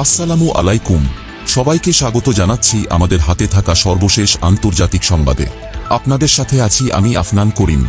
আসসালামু আলাইকুম। সবাইকে স্বাগত জানাচ্ছি আমাদের হাতে থাকা সর্বশেষ আন্তর্জাতিক সংবাদে। আপনাদের সাথে আছি আমি আফনান করিম।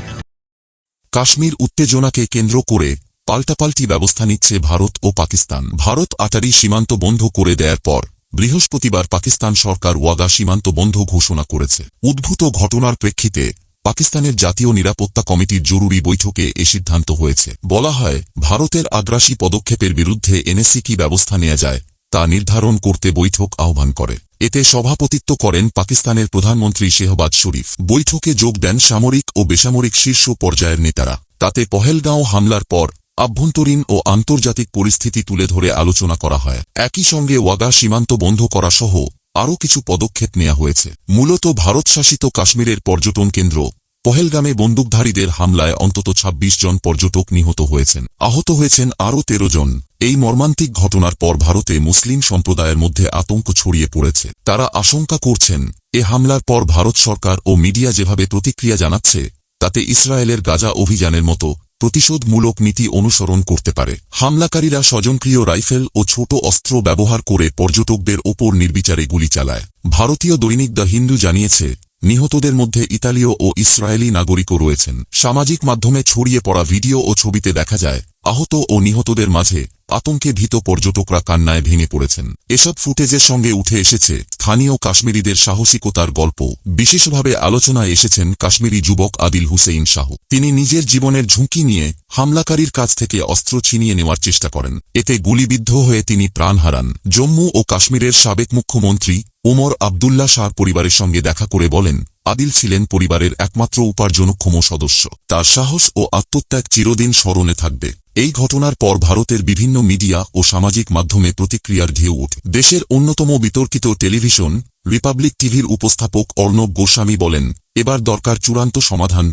কাশ্মীর উত্তেজনাকে কেন্দ্র করে পাল্টাপাল্টি ব্যবস্থা নিচ্ছে ভারত ও পাকিস্তান। ভারত আটারি সীমান্ত বন্ধ করে দেয়ার পর বৃহস্পতিবার পাকিস্তান সরকার ওয়াগা সীমান্ত বন্ধ ঘোষণা করেছে। উদ্ভূত ঘটনার প্রেক্ষিতে পাকিস্তানের জাতীয় নিরাপত্তা কমিটির জরুরি বৈঠকে এ সিদ্ধান্ত হয়েছে। বলা হয়, ভারতের আগ্রাসী পদক্ষেপের বিরুদ্ধে এনএসসি কি ব্যবস্থা নেওয়া যায় তা নির্ধারণ করতে বৈঠক আহ্বান করে। এতে সভাপতিত্ব করেন পাকিস্তানের প্রধানমন্ত্রী শেহবাজ শরীফ। বৈঠকে যোগ দেন সামরিক ও বেসামরিক শীর্ষ পর্যায়ের নেতারা। তাতে পহেলগাঁও হামলার পর আভ্যন্তরীণ ও আন্তর্জাতিক পরিস্থিতি তুলে ধরে আলোচনা করা হয়। একই সঙ্গে ওয়াগা সীমান্ত বন্ধ করা সহ আরও কিছু পদক্ষেপ নেওয়া হয়েছে। মূলত ভারতশাসিত কাশ্মীরের পর্যটন কেন্দ্র। পহেলগামে বন্দুকধারীদের হামলায় অন্তত ২৬ জন পর্যটক নিহত হয়েছেন। আহত হয়েছেন আরও ১৩ জন। এই মর্মান্তিক ঘটনার পর ভারতে মুসলিম সম্প্রদায়ের মধ্যে আতঙ্ক ছড়িয়ে পড়েছে। তারা আশঙ্কা করছেন, এ হামলার পর ভারত সরকার ও মিডিয়া যেভাবে প্রতিক্রিয়া জানাচ্ছে, তাতে ইসরায়েলের গাজা অভিযানের মতো প্রতিশোধমূলক নীতি অনুসরণ করতে পারে। হামলাকারীরা স্বজনক্রিয় রাইফেল ও ছোট অস্ত্র ব্যবহার করে পর্যটকদের ওপর নির্বিচারে গুলি চালায়। ভারতীয় দৈনিক দ্য হিন্দু জানিয়েছে, নিহতদের মধ্যে ইতালীয় ও ইসরায়েলি নাগরিকও রয়েছেন। সামাজিক মাধ্যমে ছড়িয়ে পড়া ভিডিও ও ছবিতে দেখা যায় আহত ও নিহতদের মাঝে আতঙ্কে ভীত পর্যটকরা কান্নায় ভেঙে পড়েছেন। এসব ফুটেজের সঙ্গে উঠে এসেছে স্থানীয় কাশ্মীরিদের সাহসিকতার গল্প। বিশেষভাবে আলোচনায় এসেছেন কাশ্মীরি যুবক আদিল হুসেইন শাহ। তিনি নিজের জীবনের ঝুঁকি নিয়ে হামলাকারীর কাছ থেকে অস্ত্র ছিনিয়ে নেওয়ার চেষ্টা করেন। এতে গুলিবিদ্ধ হয়ে তিনি প্রাণ হারান। জম্মু ও কাশ্মীরের সাবেক মুখ্যমন্ত্রী ওমর আবদুল্লা শাহ পরিবারের সঙ্গে দেখা করে বলেন, আদিল ছিলেন পরিবারের একমাত্র উপার্জনক্ষম সদস্য। তার সাহস ও আত্মত্যাগ চিরদিন স্মরণে থাকবে। এই ঘটনার পর ভারতের বিভিন্ন মিডিয়া ও সামাজিক মাধ্যমে প্রতিক্রিয়ার ঢেউ ওঠে। দেশের অন্যতম বিতর্কিত টেলিভিশন, রিপাবলিক টিভির উপস্থাপক অর্ণব গোস্বামী বলেন, এবার দরকার চূড়ান্ত সমাধান।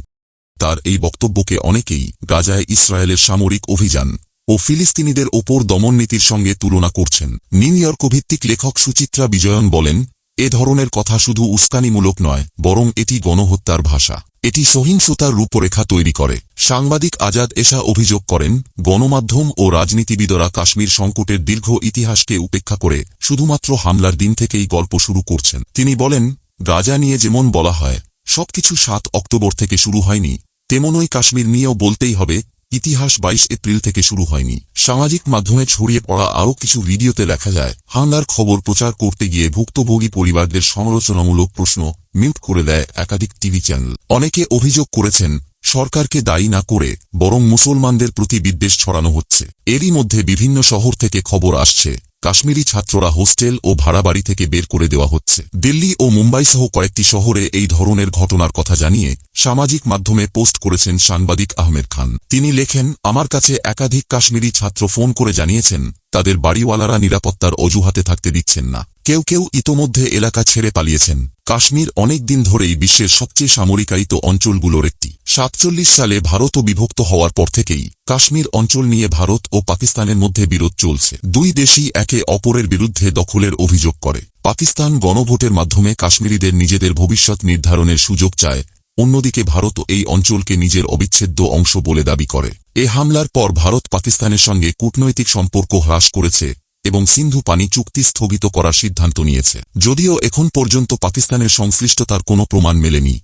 তার এই বক্তব্যকে অনেকেই গাজায় ইসরায়েলের সামরিক অভিযান ও ফিলিস্তিনিদের ওপর দমননীতির সঙ্গে তুলনা করছেন। নিউ ইয়র্ক ভিত্তিক লেখক সুচিত্রা বিজয়ন বলেন, এ ধরনের কথা শুধু উস্কানিমূলক নয়, বরং এটি গণহত্যার ভাষা। এটি সহিংসতার রূপরেখা তৈরি করে। সাংবাদিক আজাদ এসা অভিযোগ করেন, গণমাধ্যম ও রাজনীতিবিদরা কাশ্মীর সংকটের দীর্ঘ ইতিহাসকে উপেক্ষা করে শুধুমাত্র হামলার দিন থেকেই গল্প শুরু করছেন। তিনি বলেন গাজা নিয়ে যেমন বলা হয়, সবকিছু সাত অক্টোবর থেকে শুরু হয়নি। তেমনই কাশ্মীর নিয়েও বলতেই হবে ইতিহাস বাইশ এপ্রিল থেকে শুরু হয়নি। সামাজিক মাধ্যমে ছড়িয়ে পড়া আরও কিছু ভিডিওতে দেখা যায়, হামলার খবর প্রচার করতে গিয়ে ভুক্তভোগী পরিবারদের সমালোচনামূলক প্রশ্ন মিউট করে দেয় একাধিক টিভি চ্যানেল। অনেকে অভিযোগ করেছেন, সরকারকে দায়ী না করে বরং মুসলমানদের প্রতি বিদ্বেষ ছড়ানো হচ্ছে। এরই মধ্যে বিভিন্ন শহর থেকে খবর আসছে। কাশ্মীরি ছাত্ররা হোস্টেল ও ভাড়া বাড়ি থেকে বের করে দেওয়া হচ্ছে। দিল্লি ও মুম্বাই সহ কয়েকটি শহরে এই ধরনের ঘটনার কথা জানিয়ে সামাজিক মাধ্যমে পোস্ট করেছেন সাংবাদিক আহমেদ খান। তিনি লেখেন, আমার কাছে একাধিক কাশ্মীরি ছাত্র ফোন করে জানিয়েছেন, তাদের বাড়িওয়ালারা নিরাপত্তার অজুহাতে থাকতে দিচ্ছেন না। কেউ কেউ ইতোমধ্যে এলাকা ছেড়ে পালিয়েছেন। কাশ্মীর অনেক দিন ধরেই বিশ্বের সবচেয়ে সামরিকায়িত অঞ্চলগুলোর সাতচল্লিশ সালে ভারতও বিভক্ত হওয়ার পর থেকেই কাশ্মীর অঞ্চল নিয়ে ভারত ও পাকিস্তানের মধ্যে বিরোধ চলছে। দুই দেশই একে অপরের বিরুদ্ধে দখলের অভিযোগ করে। পাকিস্তান গণভোটের মাধ্যমে কাশ্মীরিদের নিজেদের ভবিষ্যৎ নির্ধারণের সুযোগ চায়। অন্যদিকে ভারত এই অঞ্চলকে নিজের অবিচ্ছেদ্য অংশ বলে দাবি করে। এ হামলার পর ভারত পাকিস্তানের সঙ্গে কূটনৈতিক সম্পর্ক হ্রাস করেছে এবং সিন্ধু পানি চুক্তি স্থগিত করার সিদ্ধান্ত নিয়েছে। যদিও এখন পর্যন্ত পাকিস্তানের সংশ্লিষ্টতার কোনো প্রমাণ মেলেনি।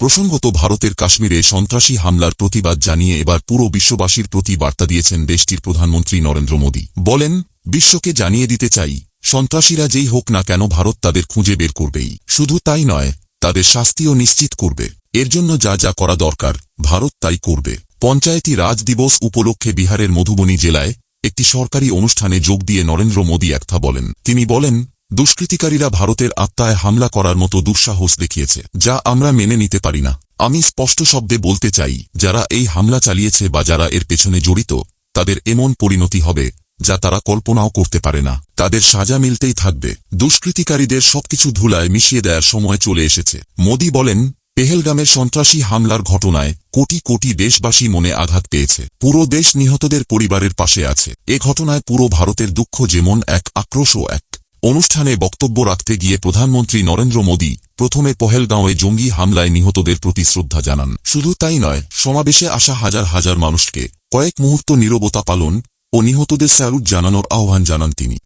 প্রসঙ্গত ভারতের কাশ্মীরে সন্ত্রাসী হামলার প্রতিবাদ জানিয়ে এবার পুরো বিশ্ববাসীর প্রতি বার্তা দিয়েছেন দেশটির প্রধানমন্ত্রী নরেন্দ্র মোদী। বলেন, বিশ্বকে জানিয়ে দিতে চাই, সন্ত্রাসীরা যেই হোক না কেন ভারত তাদের খুঁজে বের করবেই। শুধু তাই নয়, তাদের শাস্তিও নিশ্চিত করবে। এর জন্য যা যা করা দরকার, ভারত তাই করবে। পঞ্চায়েতি রাজ দিবস উপলক্ষে বিহারের মধুবনী জেলায় একটি সরকারি অনুষ্ঠানে যোগ দিয়ে নরেন্দ্র মোদী একথা বলেন। তিনি বলেন দুষ্কৃতিকারীরা ভারতের আত্মায় হামলা করার মতো দুঃসাহস দেখিয়েছে, যা আমরা মেনে নিতে পারি না। আমি স্পষ্ট শব্দে বলতে চাই, যারা এই হামলা চালিয়েছে বা যারা এর পেছনে জড়িত, তাদের এমন পরিণতি হবে, যা তারা কল্পনাও করতে পারে না। তাদের সাজা মিলতেই থাকবে। দুষ্কৃতিকারীদের সবকিছু ধুলায় মিশিয়ে দেওয়ার সময় চলে এসেছে। মোদী বলেন, পেহেলগামের সন্ত্রাসী হামলার ঘটনায় কোটি কোটি দেশবাসী মনে আঘাত পেয়েছে। পুরো দেশ নিহতদের পরিবারের পাশে আছে। এ ঘটনায় পুরো ভারতের দুঃখ যেমন এক আক্রোশও এক অনুষ্ঠানে বক্তব্য রাখতে গিয়ে প্রধানমন্ত্রী নরেন্দ্র মোদী প্রথমে পহেলগাঁওয়ে জঙ্গি হামলায় নিহতদের প্রতি শ্রদ্ধা জানান। শুধু তাই নয়, সমাবেশে আসা হাজার হাজার মানুষকে কয়েক মুহূর্ত নীরবতা পালন ও নিহতদের স্যালুট জানানোর আহ্বান জানান তিনি।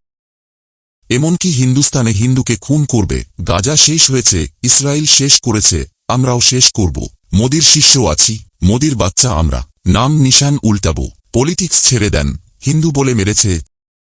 এমনকি হিন্দুস্তানে হিন্দুকে খুন করবে, গাজা শেষ হয়েছে, ইসরায়েল শেষ করেছে, আমরাও শেষ করব। মোদির শিষ্য আছি, মোদির বাচ্চা আমরা। নাম নিশান উল্টাবো, পলিটিক্স ছেড়ে দেন, হিন্দু বলে মেরেছে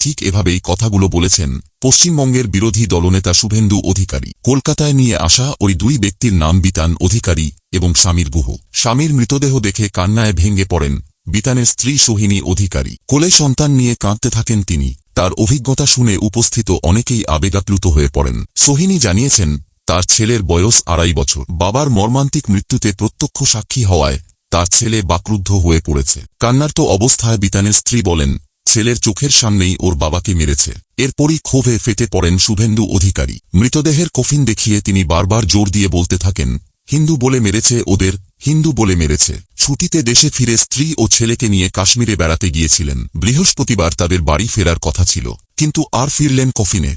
ঠিক এভাবেই কথাগুলো বলেছেন পশ্চিমবঙ্গের বিরোধী দলনেতা শুভেন্দু অধিকারী। কলকাতায় নিয়ে আসা ওই দুই ব্যক্তির নাম বিতান অধিকারী এবং স্বামীর গুহ। স্বামীর মৃতদেহ দেখে কান্নায় ভেঙে পড়েন বিতানের স্ত্রী সোহিনী অধিকারী। কোলে সন্তান নিয়ে কাঁদতে থাকেন তিনি। তার অভিজ্ঞতা শুনে উপস্থিত অনেকেই আবেগাপ্লুত হয়ে পড়েন। সোহিনী জানিয়েছেন, তার ছেলের বয়স আড়াই বছর। বাবার মর্মান্তিক মৃত্যুতে প্রত্যক্ষ সাক্ষী হওয়ায় তার ছেলে বাক্রুদ্ধ হয়ে পড়েছে। কান্নার্ত অবস্থায় বিতানের স্ত্রী বলেন ছেলের চোখের সামনেই ওর বাবাকে মেরেছে। এরপরই ক্ষোভে ফেটে পড়েন শুভেন্দু অধিকারী। মৃতদেহের কফিন দেখিয়ে তিনি বারবার জোর দিয়ে বলতে থাকেন, হিন্দু বলে মেরেছে ওদের, হিন্দু বলে মেরেছে। ছুটিতে দেশে ফিরে স্ত্রী ও ছেলেকে নিয়ে কাশ্মীরে বেড়াতে গিয়েছিলেন। বৃহস্পতিবার তাদের বাড়ি ফেরার কথা ছিল, কিন্তু আর ফিরলেন কফিনে।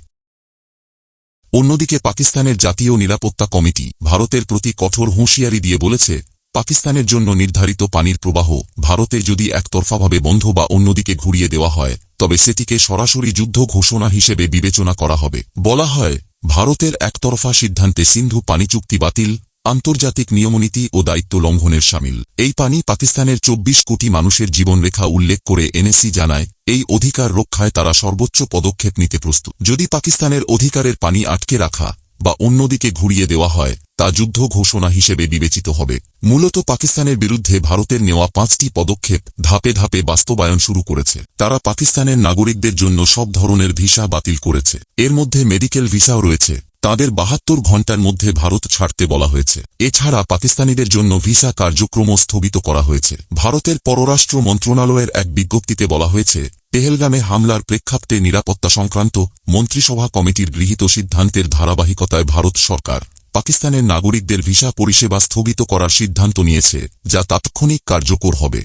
অন্যদিকে পাকিস্তানের জাতীয় নিরাপত্তা কমিটি, ভারতের প্রতি কঠোর হুঁশিয়ারি দিয়ে বলেছে পাকিস্তানের জন্য নির্ধারিত পানির প্রবাহ ভারতে যদি একতরফাভাবে বন্ধ বা অন্যদিকে ঘুরিয়ে দেওয়া হয়, তবে সেটিকে সরাসরি যুদ্ধ ঘোষণা হিসেবে বিবেচনা করা হবে। বলা হয়, ভারতের একতরফা সিদ্ধান্তে সিন্ধু পানি চুক্তি বাতিল, আন্তর্জাতিক নিয়মনীতি ও দায়িত্ব লঙ্ঘনের সামিল। এই পানি পাকিস্তানের চব্বিশ কোটি মানুষের জীবনরেখা উল্লেখ করে এনএসি জানায়, এই অধিকার রক্ষায় তারা সর্বোচ্চ পদক্ষেপ নিতে প্রস্তুত। যদি পাকিস্তানের অধিকারের পানি আটকে রাখা বা অন্যদিকে ঘুরিয়ে দেওয়া হয় তা যুদ্ধ ঘোষণা হিসেবে বিবেচিত হবে। মূলত পাকিস্তানের বিরুদ্ধে ভারতের নেওয়া পাঁচটি পদক্ষেপ ধাপে ধাপে বাস্তবায়ন শুরু করেছে। তারা পাকিস্তানের নাগরিকদের জন্য সব ধরনের ভিসা বাতিল করেছে। এর মধ্যে মেডিকেল ভিসাও রয়েছে। তাদের বাহাত্তর ঘণ্টার মধ্যে ভারত ছাড়তে বলা হয়েছে। এছাড়া পাকিস্তানিদের জন্য ভিসা কার্যক্রম স্থগিত করা হয়েছে। ভারতের পররাষ্ট্র মন্ত্রণালয়ের এক বিজ্ঞপ্তিতে বলা হয়েছে পেহেলগামে হামলার প্রেক্ষাপটে নিরাপত্তা সংক্রান্ত মন্ত্রিসভা কমিটির গৃহীত সিদ্ধান্তের ধারাবাহিকতায় ভারত সরকার পাকিস্তানের নাগরিকদের ভিসা পরিষেবা স্থগিত করার সিদ্ধান্ত নিয়েছে যা তাৎক্ষণিক কার্যকর হবে।